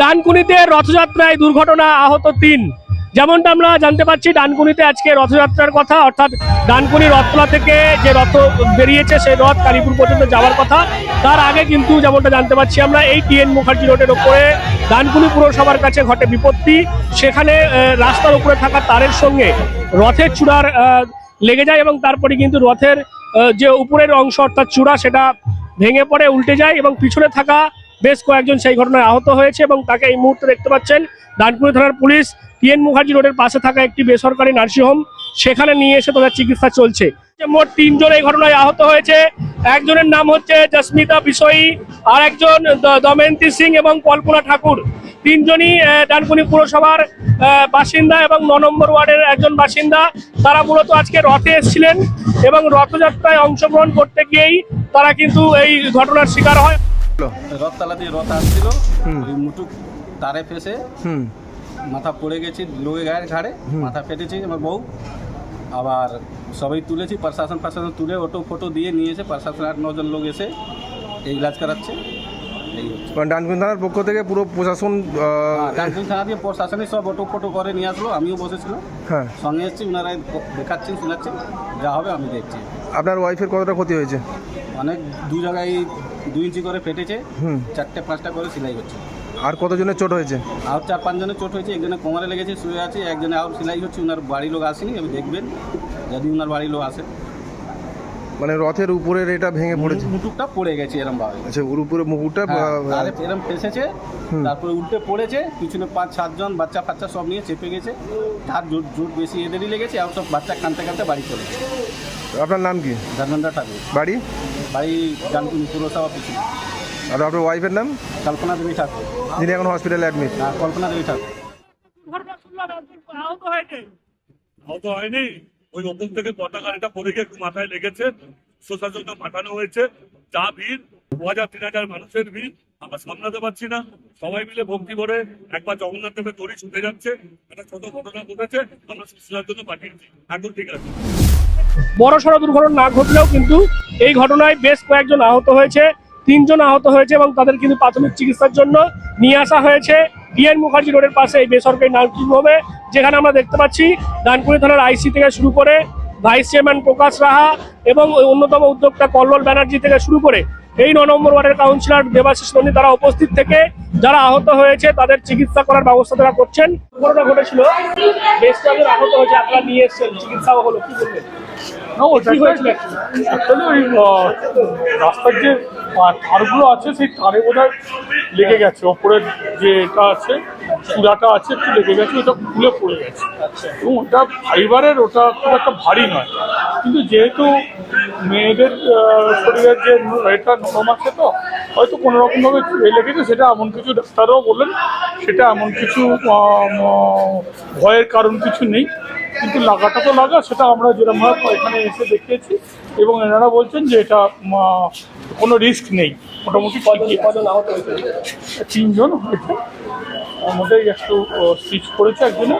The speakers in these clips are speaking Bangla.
ডানকুনিতে রথযাত্রায় দুর্ঘটনা আহত তিন। যেমনটা আমরা জানতে পারছি, ডানকুনিতে আজকে রথযাত্রার কথা, অর্থাৎ ডানকুনি রথতলা থেকে যে রথ বেরিয়েছে, সেই রথ কালীপুর পর্যন্ত যাওয়ার কথা। তার আগে কিন্তু যেমনটা জানতে পারছি আমরা, এই টিএন মুখার্জি রোডের ওপরে ডানকুনি পুরসভার কাছে ঘটে বিপত্তি। সেখানে রাস্তার উপরে থাকা তারের সঙ্গে রথের চূড়ার লেগে যায় এবং তারপরে কিন্তু রথের যে উপরের অংশ, অর্থাৎ চূড়া, সেটা ভেঙে পড়ে, উল্টে যায় এবং পিছনে থাকা বেশ কয়েকজন সেই ঘটনায় আহত হয়েছে এবং তাকে এই মুহূর্তে দেখতে পাচ্ছেন ডানকুনি থানার পুলিশ টিএন মুখার্জি রোডের পাশে থাকা একটি বেসরকারি নার্সিংহোম সেখানে নিয়ে এসে তাদের চিকিৎসা চলছে। মোট তিনজন এই ঘটনায় আহত হয়েছে। একজনের নাম হচ্ছে জস্মিতা বিষয়ী আর একজন দময়ন্তী সিং এবং কল্পনা ঠাকুর। তিনজনই ডানকুনি পুরসভার বাসিন্দা এবং ন নম্বর ওয়ার্ডের একজন বাসিন্দা। তারা মূলত আজকে রথে এসেছিলেন এবং রথযাত্রায় অংশগ্রহণ করতে গিয়েই তারা কিন্তু এই ঘটনার শিকার হয়। রথতলা দিয়ে রথ আসছিল। ওই মুটুক তারে ফেসে মাথা পড়ে গেছি লোকে গায়ের ঘাড়ে মাথা ফেটেছি আমার বউ। আবার সবাই তুলেছি প্রশাসন প্রশাসন তুলে অটো ফটো দিয়ে নিয়েছে প্রশাসন আট নজন লোক এসে এই ইলাজ করাচ্ছে। মানে ডানকুনি থানার পক্ষ থেকে পুরো প্রশাসন আহ, ডানকুনি থানা দিয়ে প্রশাসনে সব অটো ফটো করে নিয়ে আসলো আমিও বসেছিলাম। হ্যাঁ। সঙ্গে এসেছি ওনারা দেখাচ্ছেন শোনাচ্ছেন যা হবে আমি দেখছি। আপনার ওয়াইফের কতটা ক্ষতি হয়েছে? অনেক দু জায়গায় দুই ইঞ্চি করে ফেটেছে হুম। চারটে পাঁচটা করে সেলাই হচ্ছে আর কতজনের চোট হয়েছে? আর চার পাঁচজনের চোট হয়েছে একজনের কোমরে লেগেছে শুয়ে আছে একজনে আর সেলাই হচ্ছে ওনার বাড়ির লোক আসেনি আপনি দেখবেন যদি ওনার বাড়ির লোক আসে। মানে রথের উপরের এটা ভেঙে পড়েছে? মুটুকটা পড়ে গেছে এরম ভাবে আচ্ছা ওর উপরে মুকুটটা হ্যাঁ, আরে এরম ফেসেছে তারপরে উল্টে পড়েছে পিছনে পাঁচ সাতজন বাচ্চা ফাচ্চা সব নিয়ে চেপে গেছে তার জোট জোট বেশি এদেরই লেগেছে আর সব বাচ্চা কানতে কানতে বাড়ি চলে গেছে। আপনার নাম কি? ধর্মেন্দ্র ঠাকুর। বাড়ি? বাড়ি জানকুনি পুরসভা পিছনে। আর আপনার ওয়াইফের নাম? কল্পনা দেবী ঠাকুর। যিনি এখন হসপিটালে অ্যাডমিট হ্যাঁ, কল্পনা দেবী ঠাকুর। আহত হয়নি। আহত হয়নি। ওই ওপর থেকে পতাকা এটা পড়ে গিয়ে মাথায় লেগেছে। প্রশাসনকে পাঠানো হয়েছে। যা ভিড় দু হাজার তিন হাজার মানুষের ভিড়। আমরা সামলাতে পারছি না। সবাই মিলে ভক্তি করে একবার জগন্নাথ দেবের দড়ি ছুটে যাচ্ছে। একটা ছোট ঘটনা ঘটেছে, আমরা সুশীলার জন্য পাঠিয়েছি। এখন ঠিক আছে। বড় সড়ো দুর্ঘটনা না ঘটলেও কিন্তু এই ঘটনায় বেশ কয়েকজন আহত হয়েছে, তিনজন আহত হয়েছে এবং তাদের কিন্তু প্রাথমিক চিকিৎসার জন্য নিয়ে আসা হয়েছে। বিএন মুখার্জি রোডের পাশে এই বেসরকারি নার্সিং হোমে যেখানে আমরা দেখতে পাচ্ছি ডানকুনি থানার আইসি থেকে শুরু করে ভাইস চেয়ারম্যান প্রকাশ রাহা এবং অন্যতম উদ্যোক্তা কল্লোল ব্যানার্জি থেকে শুরু করে এই ন নম্বর ওয়ার্ডের কাউন্সিলর দেবাশিস নন্দী তারা উপস্থিত থেকে যারা আহত হয়েছে তাদের চিকিৎসা করার ব্যবস্থা তারা করছেন। ঘটনা ঘটেছিল। বেশ কয়েকজন আহত হয়েছে আপনারা নিয়ে এসেছেন। চিকিৎসাও হলো কি বলবেন? রাস্তার যে তারগুলো আছে সেই তারে বোধহয় লেগে গেছে। ওপরের যে এটা আছে চূড়াটা আছে একটু লেগে গেছে ওটা খুলে পড়ে গেছে। এবং ওটা ফাইবারের ওটা খুব একটা ভারী নয়। কিন্তু যেহেতু মেয়েদের শরীরের যে এটা নরম আছে তো হয়তো কোনো রকমভাবে লেগেছে সেটা এমন কিছু ডাক্তাররাও বললেন সেটা এমন কিছু ভয়ের কারণ কিছু নেই কিন্তু লাগাটা তো লাগা সেটা আমরা যেরকমভাবে এখানে এসে দেখিয়েছি এবং এনারা বলছেন যে এটা কোনো রিস্ক নেই মোটামুটি তিনজন হয়েছে। মধ্যে একটু স্টিচ করেছে একজনে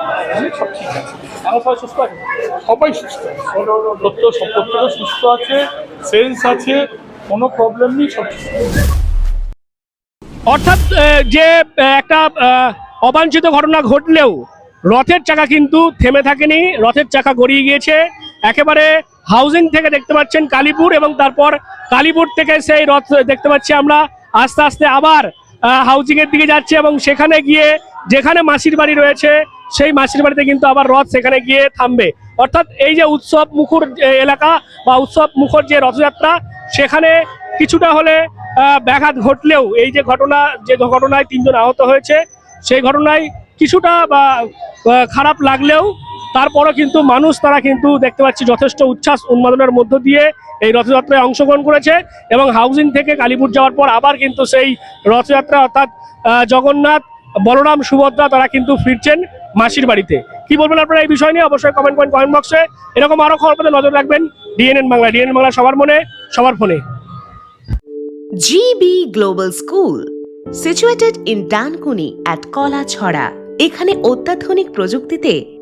সব ঠিক আছে। আমার সবাই সুস্থ আছে? সবাই সুস্থ। আছে সুস্থ আছে সেন্স আছে, কোনো প্রবলেম নেই, সব অর্থাৎ যে একটা অবাঞ্ছিত ঘটনা ঘটলেও রথের চাকা কিন্তু থেমে থাকেনি, রথের চাকা গড়িয়ে গিয়েছে। একেবারে হাউজিং থেকে দেখতে পাচ্ছেন কালীপুর এবং তারপর কালীপুর থেকে সেই রথ দেখতে পাচ্ছি আমরা। আস্তে আস্তে আবার হাউজিং এর দিকে যাচ্ছে এবং সেখানে গিয়ে যেখানে মাসির বাড়ি রয়েছে, সেই মাসির বাড়িতে কিন্তু আবার রথ সেখানে গিয়ে থামবে। অর্থাৎ এই যে উৎসব মুখর এলাকা বা উৎসব মুখর যে রথযাত্রা, সেখানে কিছুটা হলে ব্যাঘাত ঘটলেও এই যে ঘটনা, যে ঘটনায় তিনজন আহত হয়েছে, সেই ঘটনায় কিছুটা বা, খারাপ লাগলেও তারপরও কিন্তু মানুষ, তারা কিন্তু দেখতে পাচ্ছি যথেষ্ট উচ্ছ্বাস উন্মাদনার মধ্য দিয়ে এই রথযাত্রায় অংশগ্রহণ করেছে এবং হাউজিং থেকে কালীপুর যাওয়ার পর আবার কিন্তু সেই রথযাত্রা অর্থাৎ জগন্নাথ, বলরাম, সুভদ্রা তারা কিন্তু ফিরছেন মাসির বাড়িতে। কি বলবেন আপনারা এই বিষয় নিয়ে? অবশ্যই কমেন্ট করেন কমেন্ট বক্সে এরকম আরও খবর নজর রাখবেন ডিএনএন বাংলা। ডিএনএন বাংলা সবার মনে, সবার ফোনে। GB global school situated in Dankuni Kola Chhora. এখানে অত্যাধুনিক প্রযুক্তিতে